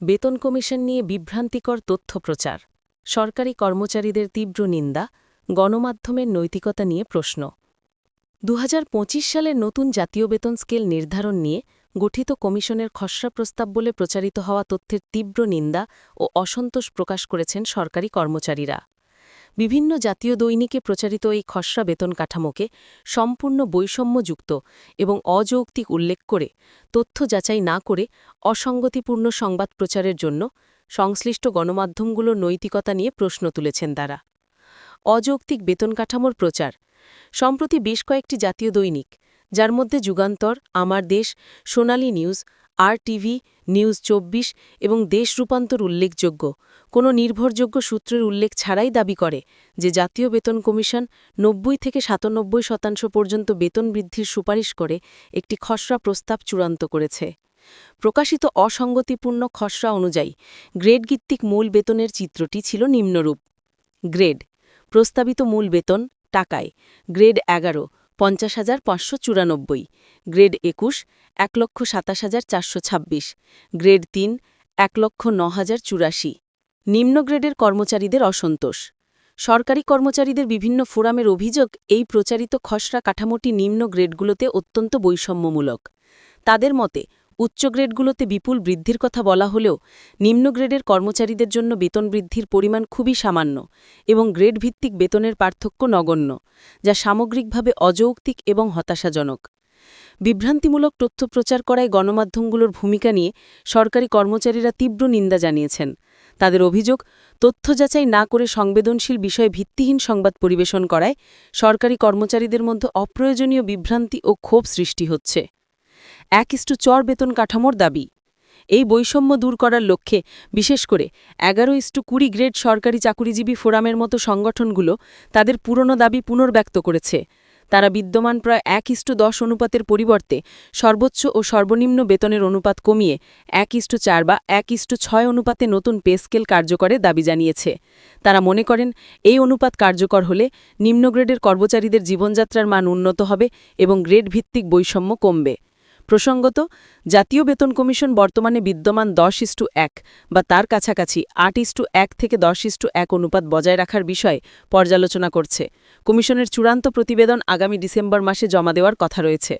বেতন কমিশন নিয়ে বিভ্রান্তিকর তথ্য প্রচার। সরকারি কর্মচারীদের তীব্র নিন্দা, গণমাধ্যমের নৈতিকতা নিয়ে প্রশ্ন। দু হাজার পঁচিশ সালের নতুন জাতীয় বেতন স্কেল নির্ধারণ নিয়ে গঠিত কমিশনের খসড়া প্রস্তাব বলে প্রচারিত হওয়া তথ্যের তীব্র নিন্দা ও অসন্তোষ প্রকাশ করেছেন সরকারি কর্মচারীরা। বিভিন্ন জাতীয় দৈনিকে প্রচারিত এই খসড়া বেতন কাঠামোকে সম্পূর্ণ বৈষম্যযুক্ত এবং অযৌক্তিক উল্লেখ করে, তথ্য যাচাই না করে অসঙ্গতিপূর্ণ সংবাদ প্রচারের জন্য সংশ্লিষ্ট গণমাধ্যমগুলোর নৈতিকতা নিয়ে প্রশ্ন তুলেছেন তারা। অযৌক্তিক বেতন কাঠামোর প্রচার, সম্প্রতি বেশ কয়েকটি জাতীয় দৈনিক, যার মধ্যে Jugantor, Amar Desh, Sonali news, R TV news চব্বিশ এবং দেশ রূপান্তর উল্লেখযোগ্য। কোনো নির্ভরযোগ্য সূত্রের উল্লেখ ছাড়াই দাবি করে যে জাতীয় বেতন কমিশন নব্বই থেকে সাতানব্বই শতাংশ পর্যন্ত বেতন বৃদ্ধির সুপারিশ করে একটি খসড়া প্রস্তাব চূড়ান্ত করেছে। প্রকাশিত অসঙ্গতিপূর্ণ খসড়া অনুযায়ী গ্রেডভিত্তিক মূল বেতনের চিত্রটি ছিল নিম্নরূপ। গ্রেড, প্রস্তাবিত মূল বেতন, টাকায়। গ্রেড এগারো পঞ্চাশ হাজার পাঁচশো চুরানব্বই। গ্রেড একুশ, এক লক্ষ সাতাশ হাজার চারশো ছাব্বিশ। গ্রেড তিন, এক লক্ষ ন হাজার চুরাশি। নিম্ন গ্রেডের কর্মচারীদের অসন্তোষ। সরকারি কর্মচারীদের বিভিন্ন ফোরামের অভিযোগ, এই প্রচারিত খসড়া কাঠামোটি নিম্ন গ্রেডগুলোতে অত্যন্ত বৈষম্যমূলক। তাদের মতে উচ্চ গ্রেডগুলোতে বিপুল বৃদ্ধির কথা বলা হলেও নিম্ন গ্রেডের কর্মচারীদের জন্য বেতন বৃদ্ধির পরিমাণ খুবই সামান্য এবং গ্রেড ভিত্তিক বেতনের পার্থক্য নগণ্য, যা সামগ্রিকভাবে অযৌক্তিক এবং হতাশাজনক। বিভ্রান্তিমূলক তথ্য প্রচার করায় গণমাধ্যমগুলোর ভূমিকা নিয়ে সরকারি কর্মচারীরা তীব্র নিন্দা জানিয়েছেন। তাদের অভিযোগ, তথ্য যাচাই না করে সংবেদনশীল বিষয়ে ভিত্তিহীন সংবাদ পরিবেশন করায় সরকারি কর্মচারীদের মধ্যে অপ্রয়োজনীয় বিভ্রান্তি ও ক্ষোভ সৃষ্টি হচ্ছে। এক ইস্টু চর বেতন কাঠামোর দাবি। এই বৈষম্য দূর করার লক্ষ্যে, বিশেষ করে এগারো ইস্টু কুড়ি গ্রেড সরকারি চাকুরিজীবী ফোরামের মতো সংগঠনগুলো তাদের পুরনো দাবি পুনর্ব্যক্ত করেছে। তারা বিদ্যমান প্রায় এক ইস্টু দশ অনুপাতের পরিবর্তে সর্বোচ্চ ও সর্বনিম্ন বেতনের অনুপাত কমিয়ে এক ইস্টু চার বা এক ইস্টু ছয় অনুপাতে নতুন পে স্কেল কার্যকরের দাবি জানিয়েছে। তারা মনে করেন, এই অনুপাত কার্যকর হলে নিম্ন গ্রেডের কর্মচারীদের জীবনযাত্রার মান উন্নত হবে এবং গ্রেড ভিত্তিক বৈষম্য কমবে। প্রসঙ্গত, জাতীয় বেতন কমিশন বর্তমানে বিদ্যমান দশ ইস্টু এক বা তার কাছাকাছি আট ইস্টু এক থেকে দশ ইস্টু এক অনুপাত বজায় রাখার বিষয়ে পর্যালোচনা করছে। কমিশনের চূড়ান্ত প্রতিবেদন আগামী ডিসেম্বর মাসে জমা দেওয়ার কথা রয়েছে।